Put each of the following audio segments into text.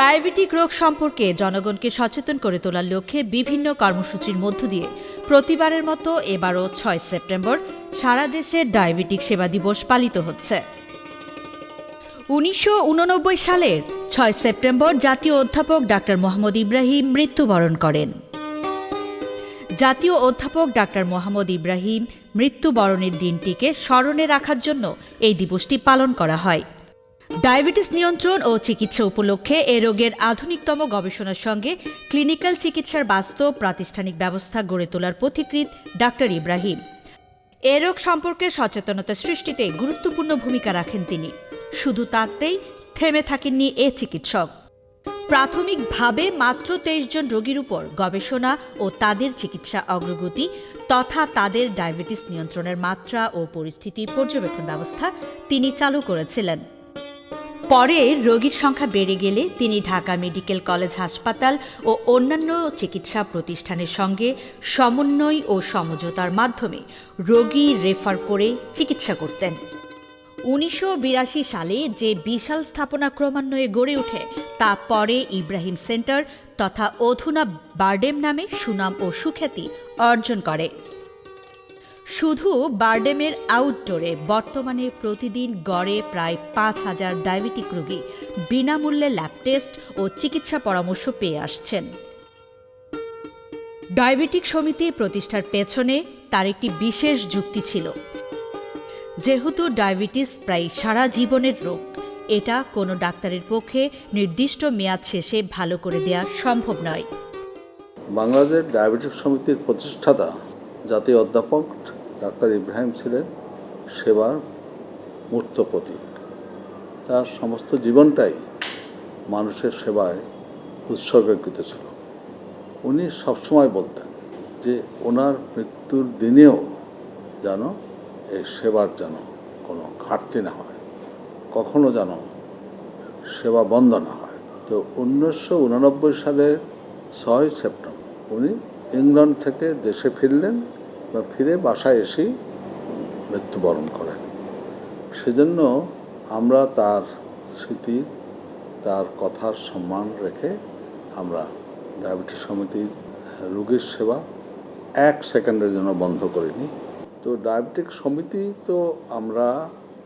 Diabetic রোগ সম্পর্কে জনগণকে সচেতন করে তোলার লক্ষ্যে বিভিন্ন কর্মসূচির মধ্য দিয়ে প্রতিবারের মতো এবারও ছয় সেপ্টেম্বর সারা দেশে ডায়াবেটিক সেবা দিবস পালিত হচ্ছে। উনিশশো উননব্বই সালের ছয় সেপ্টেম্বর জাতীয় অধ্যাপক ডাক্তার মোহাম্মদ ইব্রাহিম মৃত্যুবরণ করেন। জাতীয় অধ্যাপক ডাক্তার মোহাম্মদ ইব্রাহিম মৃত্যুবরণের দিনটিকে স্মরণে রাখার জন্য এই দিবসটি পালন করা হয়। ডায়াবেটিস নিয়ন্ত্রণ ও চিকিৎসা উপলক্ষে এ রোগের আধুনিকতম গবেষণার সঙ্গে ক্লিনিক্যাল চিকিৎসার বাস্তব প্রাতিষ্ঠানিক ব্যবস্থা গড়ে তোলার পথিকৃৎ ডাক্তার ইব্রাহিম। এ রোগ সম্পর্কে সচেতনতা সৃষ্টিতে গুরুত্বপূর্ণ ভূমিকা রাখেন তিনি। শুধু তাতেই থেমে থাকেননি এ চিকিৎসক। প্রাথমিকভাবে মাত্র তেইশ জন রোগীর উপর গবেষণা ও তাদের চিকিৎসা অগ্রগতি তথা তাদের ডায়াবেটিস নিয়ন্ত্রণের মাত্রা ও পরিস্থিতি পর্যবেক্ষণ ব্যবস্থা তিনি চালু করেছিলেন। পরে রোগীর সংখ্যা বেড়ে গেলে তিনি ঢাকা মেডিকেল কলেজ হাসপাতাল ও অন্যান্য চিকিৎসা প্রতিষ্ঠানের সঙ্গে সমন্বয় ও সমঝোতার মাধ্যমে রোগী রেফার করে চিকিৎসা করতেন। উনিশশো বিরাশি সালে যে বিশাল স্থাপনা ক্রমান্বয়ে গড়ে ওঠে, তা পরে ইব্রাহিম সেন্টার তথা অধুনা বার্ডেম নামে সুনাম ও সুখ্যাতি অর্জন করে। শুধু বার্ডেমের আউটডোরে বর্তমানে প্রতিদিন গড়ে প্রায় পাঁচ হাজার ডায়াবেটিক রোগী বিনামূল্যে ল্যাব টেস্ট ও চিকিৎসা পরামর্শ পেয়ে আসছেন। ডায়াবেটিক সমিতি প্রতিষ্ঠার পেছনে তার একটি বিশেষ যুক্তি ছিল। যেহেতু ডায়াবেটিস প্রায় সারা জীবনের রোগ, এটা কোনো ডাক্তারের পক্ষে নির্দিষ্ট মেয়াদ শেষে ভালো করে দেওয়া সম্ভব নয়। বাংলাদেশ ডায়াবেটিক সমিতির প্রতিষ্ঠাতা, জাতীয় অধ্যাপক ডাক্তার ইব্রাহিম ছিলেন সেবার মূর্ত প্রতীক। তার সমস্ত জীবনটাই মানুষের সেবায় উৎসর্গকৃত ছিল। উনি সবসময় বলতেন যে ওনার মৃত্যুর দিনেও যেন এই সেবার যেন কোনো ঘাটতি না হয়, কখনো যেন সেবা বন্ধ না হয়। তো উনিশশো উননব্বই সালের ছয় সেপ্টেম্বর উনি ইংল্যান্ড থেকে দেশে ফিরলেন। বা ফিরে বাসায় এসেই মৃত্যুবরণ করেন। সেজন্য আমরা তার স্মৃতি, তার কথার সম্মান রেখে আমরা ডায়াবেটিস সমিতির রোগীর সেবা এক সেকেন্ডের জন্য বন্ধ করিনি। তো ডায়াবেটিক সমিতি তো আমরা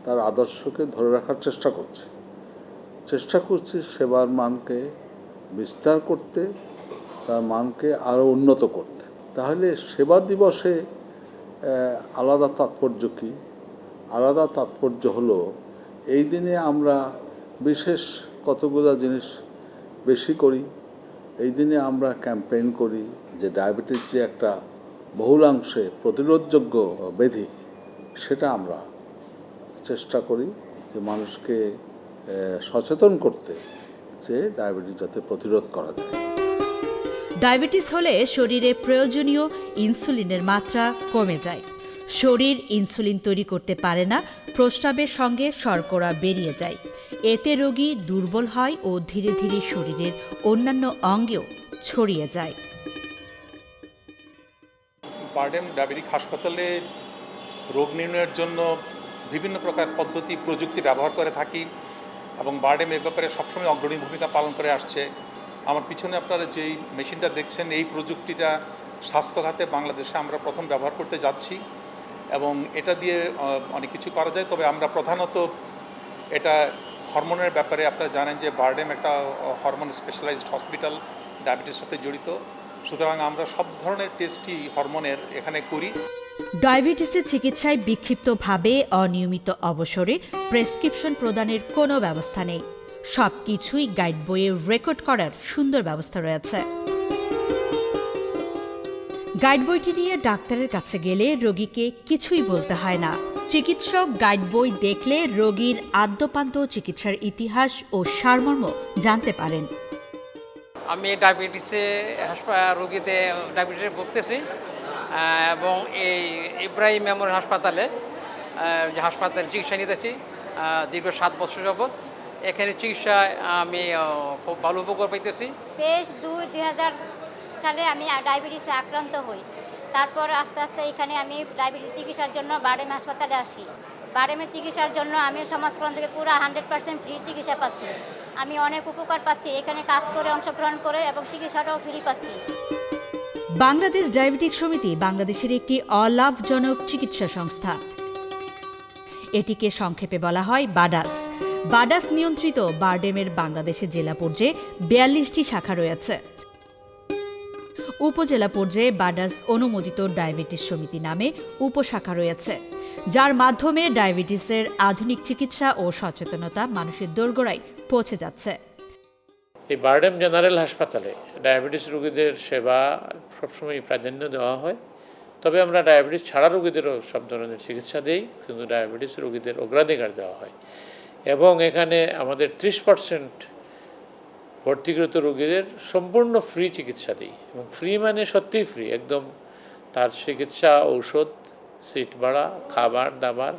তার আদর্শকে ধরে রাখার চেষ্টা করছি। চেষ্টা করছি সেবার মানকে বিস্তার করতে, তার মানকে আরও উন্নত করতে। তাহলে সেবা দিবসে আলাদা তাৎপর্য কী? আলাদা তাৎপর্য হলো, এই দিনে আমরা বিশেষ কতগুলো জিনিস বেশি করি। এই দিনে আমরা ক্যাম্পেইন করি যে ডায়াবেটিস যে একটা বহুলাংশে প্রতিরোধযোগ্য ব্যাধি, সেটা আমরা চেষ্টা করি যে মানুষকে সচেতন করতে যে ডায়াবেটিস যাতে প্রতিরোধ করা যায়। ডায়াবেটিস হলে শরীরে প্রয়োজনীয় ইনসুলিনের মাত্রা কমে যায়। শরীর ইনসুলিন তৈরি করতে পারে না, প্রস্রাবের সঙ্গে শর্করা বেরিয়ে যায়। এতে রোগী দুর্বল হয় ও ধীরে ধীরে শরীরের অন্যান্য অঙ্গেও ছড়িয়ে যায়। বার্ডেম ডায়াবেটিক হাসপাতালে রোগ নির্ণয়ের জন্য বিভিন্ন প্রকার পদ্ধতি, প্রযুক্তি ব্যবহার করে থাকি এবং বার্ডেম এ ব্যাপারে সবসময় অগ্রণী ভূমিকা পালন করে আসছে। আমার পিছনে আপনারা যেই মেশিনটা দেখছেন, এই প্রযুক্তিটা স্বাস্থ্য খাতে বাংলাদেশে আমরা প্রথম ব্যবহার করতে যাচ্ছি এবং এটা দিয়ে অনেক কিছু করা যায়। তবে আমরা প্রধানত এটা হরমোনের ব্যাপারে আপনারা জানেন যে বার্ডেম একটা হরমোন স্পেশালাইজড হসপিটাল ডায়াবেটিস সাথে জড়িত। সুতরাং আমরা সব ধরনের টেস্টই হরমোনের এখানে করি। ডায়াবেটিসের চিকিৎসায় বিক্ষিপ্তভাবে অনিয়মিত অবসরে প্রেসক্রিপশন প্রদানের কোনো ব্যবস্থা নেই। সবকিছুই গাইড বইয়ে রেকর্ড করার সুন্দর ব্যবস্থা রয়েছে। গাইড বইটি নিয়ে ডাক্তারের কাছে গেলে রোগীকে কিছুই বলতে হয় না। চিকিৎসক গাইড বই দেখলে রোগীর আদ্যপান্ত, চিকিৎসার ইতিহাস ও সারমর্ম জানতে পারেন। আমি ডায়াবেটিসে রোগীতে ডায়াবেটিসে ভুগতেছি এবং এই ইব্রাহিম মেমোরিয়াল হাসপাতালে হাসপাতালে চিকিৎসা নিতেছি দীর্ঘ সাত বছর যাবৎ। এখানে চিকিৎসায় আমি খুব ভালো উপকার পাইতেছি। তেইশ দুই দুই হাজার সালে আমি ডায়াবেটিসে আক্রান্ত হই। তারপর আস্তে আস্তে এখানে আমি ডায়াবেটিস চিকিৎসার জন্য বারেম হাসপাতালে আসি। বারেমের চিকিৎসার জন্য আমি সমাজকরণ থেকে পুরো হান্ড্রেড পার্সেন্ট ফ্রি চিকিৎসা পাচ্ছি। আমি অনেক উপকার পাচ্ছি এখানে কাজ করে অংশগ্রহণ করে এবং চিকিৎসাটাও ফ্রি পাচ্ছি। বাংলাদেশ ডায়াবেটিক সমিতি বাংলাদেশের একটি অলাভজনক চিকিৎসা সংস্থা। এটিকে সংক্ষেপে বলা হয় বাডাস। বাডাস নিয়ন্ত্রিত বারডেমের বাংলাদেশে জেলা পর্যায়ে বিয়াল্লিশটি শাখা রয়েছে। উপজেলা পর্যায়ে বাডাস অনুমোদিত ডায়াবেটিস সমিতি নামে উপশাখা রয়েছে, যার মাধ্যমে ডায়াবেটিসের আধুনিক চিকিৎসা ও সচেতনতা মানুষের দোরগোড়ায় পৌঁছে যাচ্ছে। এই বারডেম জেনারেল হাসপাতালে ডায়াবেটিস রোগীদের সেবা সবসময় প্রাধান্য দেওয়া হয়। তবে আমরা ডায়াবেটিস ছাড়া রোগীদেরও সব ধরনের চিকিৎসা দিই, কিন্তু ডায়াবেটিস রোগীদের অগ্রাধিকার দেওয়া হয়। এবং এখানে আমাদের ত্রিশ পার্সেন্ট ভর্তিকৃত রোগীদের সম্পূর্ণ ফ্রি চিকিৎসা দিই। এবং ফ্রি মানে সত্যিই ফ্রি, একদম তার চিকিৎসা, ঔষধ, সিট ভাড়া, খাবার, দাবার,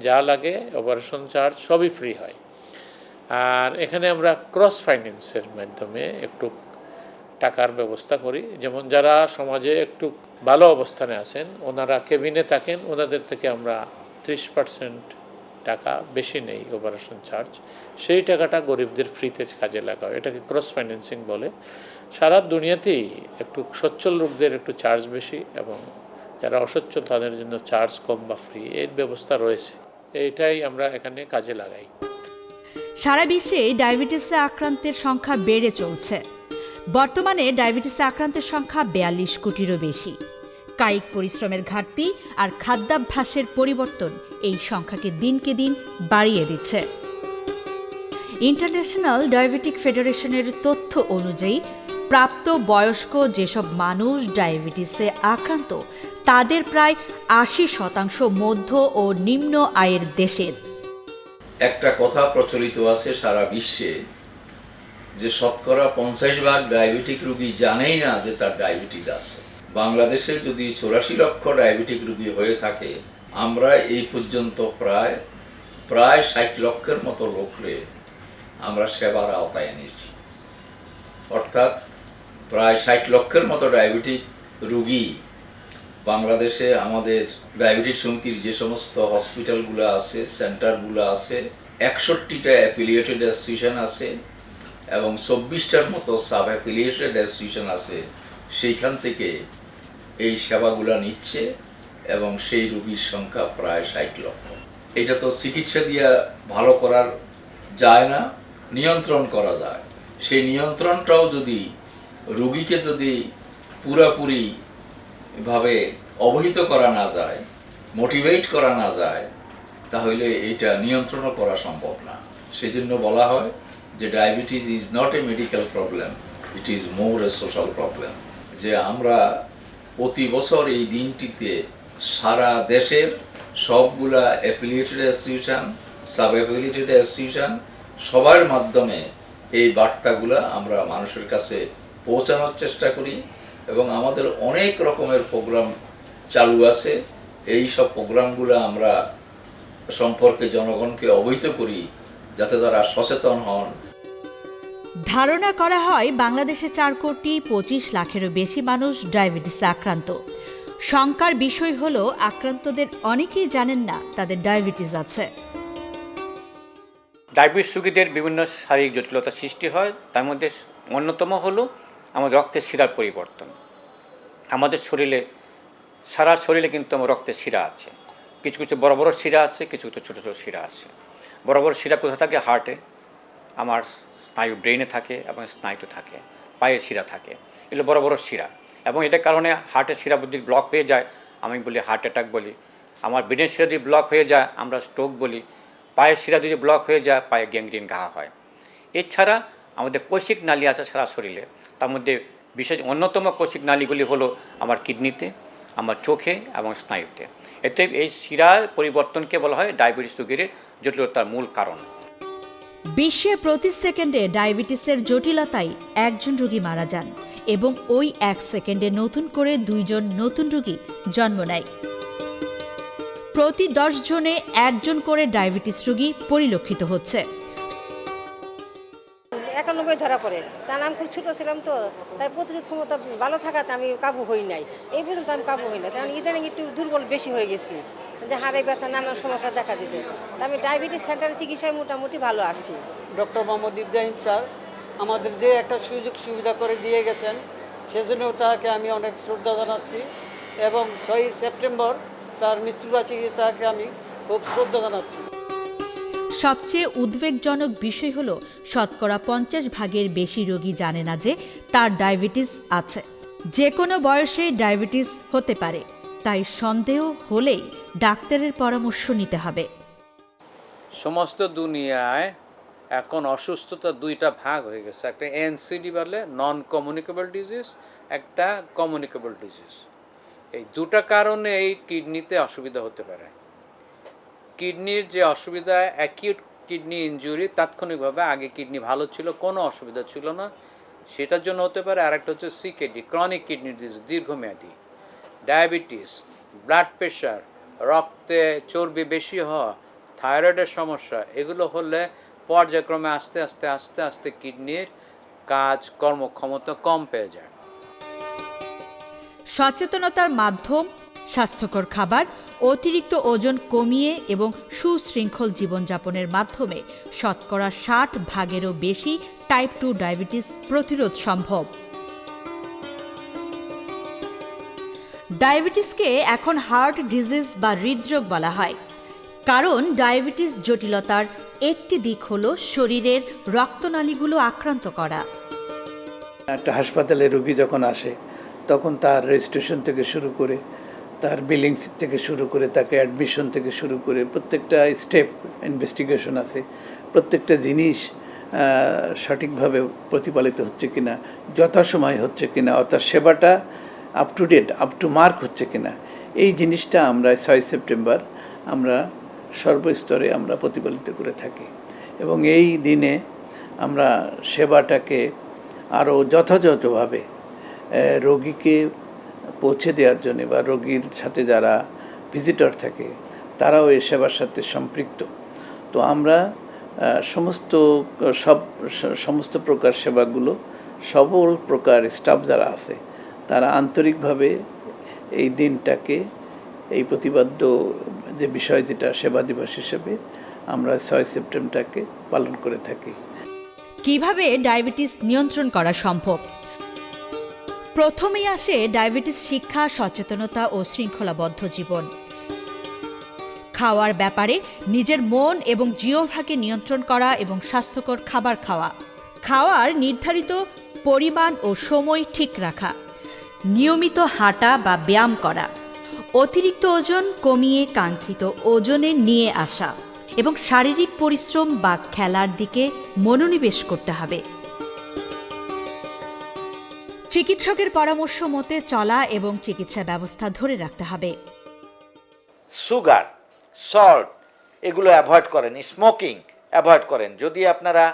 যা লাগে, অপারেশন চার্জ, সবই ফ্রি হয়। আর এখানে আমরা ক্রস ফাইন্যান্সের মাধ্যমে একটু টাকার ব্যবস্থা করি। যেমন যারা সমাজে একটু ভালো অবস্থানে আছেন, ওনারা কেবিনে থাকেন, ওনাদের থেকে আমরা ত্রিশ পার্সেন্ট টাকা বেশি নেই অপারেশন চার্জ সেই টাকাটা গরিবদের ফ্রিতে কাজে লাগাও। এটাকে ক্রস ফাইন্যান্সিং বলে। সারা দুনিয়াতেই একটু সচ্ছল লোকদের একটু চার্জ বেশি এবং যারা অসচ্ছল তাদের জন্য চার্জ কম বা ফ্রি এর ব্যবস্থা রয়েছে। এইটাই আমরা এখানে কাজে লাগাই। সারা বিশ্বে ডায়াবেটিসে আক্রান্তের সংখ্যা বেড়ে চলছে। বর্তমানে ডায়াবেটিসে আক্রান্তের সংখ্যা বিয়াল্লিশ কোটিরও বেশি। কায়িক পরিশ্রমের ঘাটতি আর খাদ্যাভ্যাসের পরিবর্তন এই সংখ্যাকে দিনকে দিন বাড়িয়ে দিচ্ছে। ইন্টারন্যাশনাল ডায়াবেটিক ফেডারেশনের তথ্য অনুযায়ী, প্রাপ্ত বয়স্ক যেসব মানুষ ডায়াবেটিসে আক্রান্ত, তাদের প্রায় আশি শতাংশ মধ্য ও নিম্ন আয়ের দেশের। একটা কথা প্রচলিত আছে সারা বিশ্বে, যে শতকরা পঞ্চাশ ভাগ ডায়াবেটিক রুগী জানেই না যে তার ডায়াবেটিস আছে। বাংলাদেশে যদি চৌরাশি লক্ষ ডায়াবেটিক রুগী হয়ে থাকে আমরা এই পর্যন্ত প্রায় প্রায় ষাট লক্ষের মতো লোকরে আমরা সেবার আওতায় এনেছি। অর্থাৎ প্রায় ষাট লক্ষের মতো ডায়াবেটিক রুগী বাংলাদেশে আমাদের ডায়াবেটিক সমিতির যে সমস্ত হসপিটালগুলো আছে, সেন্টারগুলো আছে, একষট্টিটা অ্যাফিলিয়েটেড অ্যাসোসিয়েশন আছে এবং চব্বিশটার মতো সাব অ্যাফিলিয়েটেড অ্যাসোসিয়েশন আছে, সেইখান থেকে এই সেবাগুলো নিচ্ছে। এবং সেই রুগীর সংখ্যা প্রায় ষাট লক্ষ। এটা তো চিকিৎসা দিয়ে ভালো করার যায় না, নিয়ন্ত্রণ করা যায়। সেই নিয়ন্ত্রণটাও যদি রুগীকে যদি পুরাপুরি ভাবে অবহিত করা না যায়, মোটিভেট করা না যায়, তাহলে এটা নিয়ন্ত্রণও করা সম্ভব না। সেজন্য বলা হয় যে diabetes is not a medical problem, it is more a social problem. যে আমরা প্রতি বছর এই দিনটিতে সারা দেশের সবগুলা affiliated association sub affiliated association সবার মাধ্যমে এই বার্তাগুলা আমরা মানুষের কাছে পৌঁছানোর চেষ্টা করি এবং আমাদের অনেক রকমের প্রোগ্রাম চালু আছে। এই সব প্রোগ্রামগুলো আমরা সম্পর্কে জনগণকে অবহিত করি যাতে তারা সচেতন হন। ধারণা করা হয়, বাংলাদেশে চার কোটি পঁচিশ লাখেরও বেশি মানুষ ডায়াবেটিসে আক্রান্ত। শঙ্কার বিষয় হল, আক্রান্তদের অনেকেই জানেন না তাদের ডায়াবেটিস আছে। ডায়াবেটিস রোগীদের বিভিন্ন শারীরিক জটিলতা সৃষ্টি হয়, তার মধ্যে অন্যতম হলো আমাদের রক্তের শিরার পরিবর্তন। আমাদের শরীরে, সারা শরীরে কিন্তু আমার রক্তের শিরা আছে। কিছু কিছু বড় বড় শিরা আছে, কিছু কিছু ছোটো ছোটো শিরা আছে। বড় বড় শিরা কোথায় থাকে? হার্টে আমার স্নায়ু ব্রেনে থাকে এবং স্নায়ুতে থাকে, পায়ের শিরা থাকে। এগুলো বড় বড় শিরা। এবং এটার কারণে হার্টের শিরা যদি ব্লক হয়ে যায়, আমি বলি হার্ট অ্যাটাক বলি। আমার ব্রেনের শিরা যদি ব্লক হয়ে যায়, আমরা স্ট্রোক বলি। পায়ের শিরা যদি ব্লক হয়ে যায়, পায়ে গ্যাংগ্রিন ঘা হয়। এছাড়া আমাদের কৌশিক নালী আছে সারা শরীরে। তার মধ্যে বিশেষ অন্যতম কৌশিক নালীগুলি হলো আমার কিডনিতে, আমার চোখে এবং স্নায়ুতে। এতে এই শিরার পরিবর্তনকে বলা হয় ডায়াবেটিস রোগীর জটিলতার মূল কারণ। বিশ্বে প্রতি সেকেন্ডে ডায়াবেটিসের জটিলতায় একজন রোগী মারা যান। এবং ওই এক সেকেন্ডে নতুন করে দুইজন নতুন রোগী জন্ম নেয়। প্রতি দশ জনে একজন করে ডায়াবেটিস রোগী পরিলক্ষিত হচ্ছে। একানব্বই ধরা পড়ে। তার আমি খুব ছোটো ছিলাম তো তাই প্রতিরোধ ক্ষমতা ভালো থাকাতে আমি কাবু হই নাই। এই পর্যন্ত আমি কাবু হই না কারণ ইদানিং একটু দুর্বল বেশি হয়ে গেছি। যে হাড়ে ব্যথা নানান সমস্যা দেখা দিয়েছে আমি ডায়াবেটিস সেন্টারে চিকিৎসায় মোটামুটি ভালো আছি। ডক্টর মোহাম্মদ ইব্রাহিম স্যার আমাদের যে একটা সুযোগ সুবিধা করে দিয়ে গেছেন সেজন্য তাকে আমি অনেক শ্রদ্ধা জানাচ্ছি এবং ছয়ই সেপ্টেম্বর তার মৃত্যুবার্ষিকী তাকে আমি খুব শ্রদ্ধা জানাচ্ছি। সবচেয়ে উদ্বেগজনক বিষয় হলো শতকরা পঞ্চাশ ভাগের বেশি রোগী জানে না যে তার ডায়াবেটিস আছে। যে কোনো বয়সে ডায়াবেটিস হতে পারে তাই সন্দেহ হলেই ডাক্তারের পরামর্শ নিতে হবে। সমস্ত দুনিয়ায় এখন অসুস্থতা দুইটা ভাগ হয়ে গেছে। একটা এনসিডি বলে নন কমিউনিকেবল ডিজিজ একটা কমিউনিকেবল ডিজিজ এই দুটা কারণে এই কিডনিতে অসুবিধা হতে পারে। কিডনির যে অসুবিধা অ্যাকিউট কিডনি ইনজুরি তাৎক্ষণিকভাবে আগে কিডনি ভালো ছিল, কোনো অসুবিধা ছিল না। সেটার জন্য হতে পারে আর একটা হচ্ছে সিকেডি ক্রনিক কিডনি ডিজিজ দীর্ঘমেয়াদী। ডায়াবেটিস ব্লাড প্রেশার রক্তে চর্বি বেশি হওয়া থাইরয়েডের সমস্যা, এগুলো হলে পর্যায়ক্রমে আস্তে আস্তে আস্তে আস্তে কিডনির কাজ, কর্মক্ষমতা কম পেয়ে যায়। সচেতনতার মাধ্যম, স্বাস্থ্যকর খাবার, অতিরিক্ত ওজন কমিয়ে এবং সুশৃঙ্খল জীবনযাপনের মাধ্যমে শতকরা ষাট ভাগেরও বেশি টাইপ টু ডায়াবেটিস প্রতিরোধ সম্ভব। ডায়াবেটিসকে এখন হার্ট ডিজিজ বা হৃদরোগ বলা হয়। কারণ ডায়াবেটিস জটিলতার একটি দিক হলো শরীরের রক্তনালীগুলো আক্রান্ত করা। একটা হাসপাতালে রোগী যখন আসে, তখন তার রেজিস্ট্রেশন থেকে শুরু করে, তার বিলিং থেকে শুরু করে, তাকে অ্যাডমিশন থেকে শুরু করে প্রত্যেকটা স্টেপ ইনভেস্টিগেশন আছে, প্রত্যেকটা জিনিস সঠিকভাবে প্রতিপালিত হচ্ছে কিনা, যথাসময় হচ্ছে কিনা, অর্থাৎ সেবাটা up to date up to mark হচ্ছে কিনা, এই জিনিসটা আমরা ছয় সেপ্টেম্বর আমরা সর্বস্তরে আমরা প্রতিপালিত করে থাকি। এবং এই দিনে আমরা সেবাটাকে আরও যথাযথভাবে রোগীকে পৌঁছে দেওয়ার জন্য বা রোগীর সাথে যারা ভিজিটর থাকে, তারাও এই সেবার সাথে সম্পৃক্ত। তো আমরা সমস্ত সব, সমস্ত প্রকার সেবাগুলো, সবল প্রকার স্টাফ যারা আছে, তারা আন্তরিকভাবে এই দিনটাকে, এই প্রতিবাদ্য যে বিষয় যেটা সেবা দিবস হিসেবে আমরা ছয় সেপ্টেম্বরটাকে পালন করে থাকি। কীভাবে ডায়াবেটিস নিয়ন্ত্রণ করা সম্ভব? প্রথমেই আসে ডায়াবেটিস শিক্ষা, সচেতনতা ও শৃঙ্খলাবদ্ধ জীবন। খাওয়ার ব্যাপারে নিজের মন এবং জিহ্বাকে নিয়ন্ত্রণ করা এবং স্বাস্থ্যকর খাবার খাওয়া। খাওয়ার নির্ধারিত পরিমাণ ও সময় ঠিক রাখা। নিয়মিত হাঁটা বা ব্যায়াম করা। অতিরিক্ত ওজন কমিয়ে কাঙ্ক্ষিত ওজনে নিয়ে আসা এবং শারীরিক পরিশ্রম বা খেলার দিকে মনোনিবেশ করতে হবে। চিকিৎসকের পরামর্শ মতে চলা এবং চিকিৎসা ব্যবস্থা ধরে রাখতে হবে। সুগার, সল্ট, এগুলো অ্যাভয়েড করেন, স্মোকিং অ্যাভয়েড করেন। যদি আপনারা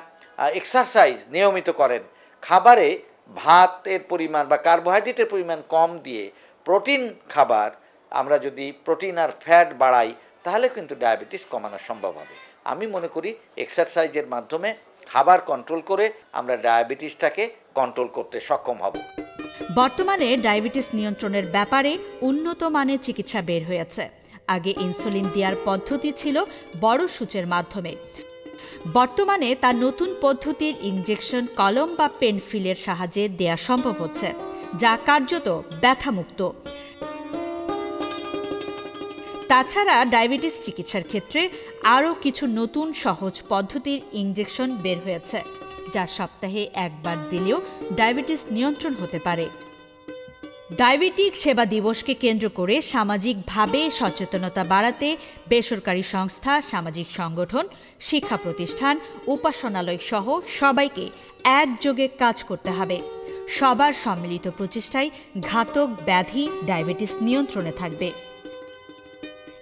এক্সারসাইজ নিয়মিত করেন, খাবারে ভাতের পরিমাণ বা কার্বোহাইড্রেটের পরিমাণ কম দিয়ে প্রোটিন খাবার আমরা যদি প্রোটিন আর ফ্যাট বাড়াই, তাহলে কিন্তু ডায়াবেটিস কমানো সম্ভব হবে। আমি মনে করি এক্সারসাইজের মাধ্যমে খাবার কন্ট্রোল করে আমরা ডায়াবেটিসটাকে কন্ট্রোল করতে সক্ষম হব। বর্তমানে ডায়াবেটিস নিয়ন্ত্রণের ব্যাপারে উন্নত মানের চিকিৎসা বের হয়েছে। আগে ইনসুলিন দেওয়ার পদ্ধতি ছিল বড় সূচের মাধ্যমে। বর্তমানে তার নতুন পদ্ধতির ইনজেকশন, কলম বা পেনফিলের সাহায্যে দেয়া সম্ভব হচ্ছে, যা কার্যত ব্যথামুক্ত। তাছাড়া ডায়াবেটিস চিকিৎসার ক্ষেত্রে আরও কিছু নতুন সহজ পদ্ধতির ইঞ্জেকশন বের হয়েছে, যা সপ্তাহে একবার দিলেও ডায়াবেটিস নিয়ন্ত্রণ হতে পারে। ডায়াবেটিক সেবা দিবসকে কেন্দ্র করে সামাজিকভাবে সচেতনতা বাড়াতে বেসরকারি সংস্থা, সামাজিক সংগঠন, শিক্ষা প্রতিষ্ঠান, উপাসনালয় সহ সবাইকে একযোগে কাজ করতে হবে। সবার সম্মিলিত প্রচেষ্টায় ঘাতক ব্যাধি ডায়াবেটিস নিয়ন্ত্রণে থাকবে।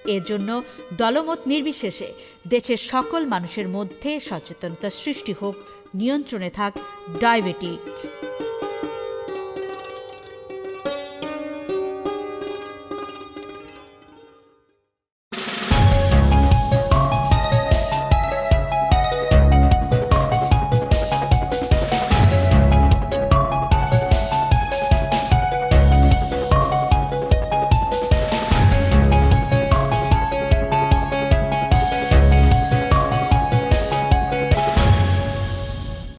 এর জন্য দলমত নির্বিশেষে দেশের সকল মানুষের মধ্যে সচেতনতা সৃষ্টি হোক নিয়ন্ত্রণে থাক ডায়াবেটিক।